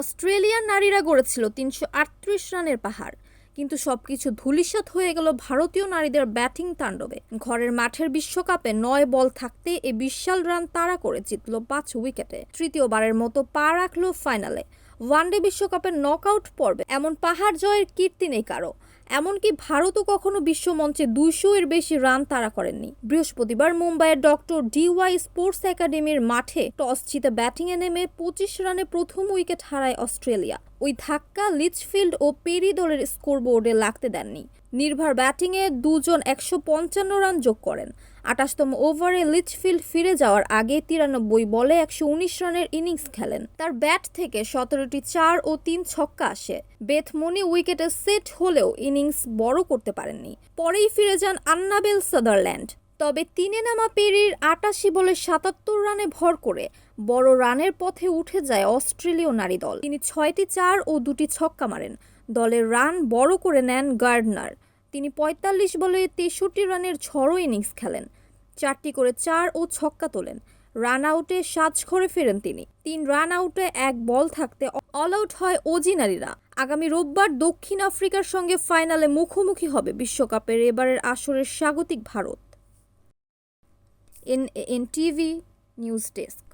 অস্ট্রেলিয়ার নারীরা গড়েছিল তিনশো আটত্রিশ রানের পাহাড়। কিন্তু সবকিছু ধূলিসাৎ হয়ে গেল ভারতীয় নারীদের ব্যাটিং তাণ্ডবে। ঘরের মাঠের বিশ্বকাপে নয় বল থাকতে এ বিশাল রান তারা করে জিতল পাঁচ উইকেটে। তৃতীয়বারের মতো পা রাখল ফাইনালে। ওয়ানডে বিশ্বকাপের নকআউট পর্বে এমন পাহাড় জয়ের কীর্তি নেই কারও। এমনকি ভারতও কখনো বিশ্বমঞ্চে দুইশো এর বেশি রান তারা করেননি। বৃহস্পতিবার মুম্বাইয়ের ডক্টর ডিওয়াই স্পোর্টস একাডেমির মাঠে টস জিতে ব্যাটিংয়ে নেমে পঁচিশ রানে প্রথম উইকেট হারায় অস্ট্রেলিয়া। ওই ধাক্কা লিচফিল্ড ও পেরি দলের স্কোরবোর্ডে লাগতে দেননি। নির্ভর ব্যাটিংয়ে দুজন একশো পঞ্চান্ন রান যোগ করেন। আঠাশতম ওভারে লিচফিল্ড ফিরে যাওয়ার আগে তিরানব্বই বলে একশো উনিশ রানের ইনিংস খেলেন। তার ব্যাট থেকে সতেরোটি চার ও তিন ছক্কা আসে। বেথমনি উইকেটে সেট হলেও ইনিংস বড় করতে পারেননি। পরেই ফিরে যান আন্নাবেল সাদারল্যান্ড। তবে তিনে নামা পেরির আটাশি বলে সাতাত্তর রানে ভর করে বড় রানের পথে উঠে যায় অস্ট্রেলীয় নারী দল। তিনি ছয়টি চার ও দুটি ছক্কা মারেন। দলের রান বড় করে নেন গার্ডনার। তিনি পঁয়তাল্লিশ বলে তেষট্টি রানের ছড়ো ইনিংস খেলেন। চারটি করে চার ও ছক্কা তোলেন। রান আউটে সাজ ঘরে ফেরেন তিনি। তিন রান আউটে এক বল থাকতে অল আউট হয় অজি নারীরা। আগামী রোববার দক্ষিণ আফ্রিকার সঙ্গে ফাইনালে মুখোমুখি হবে বিশ্বকাপের এবারের আসরের স্বাগতিক Bharat. in in TV News Desk.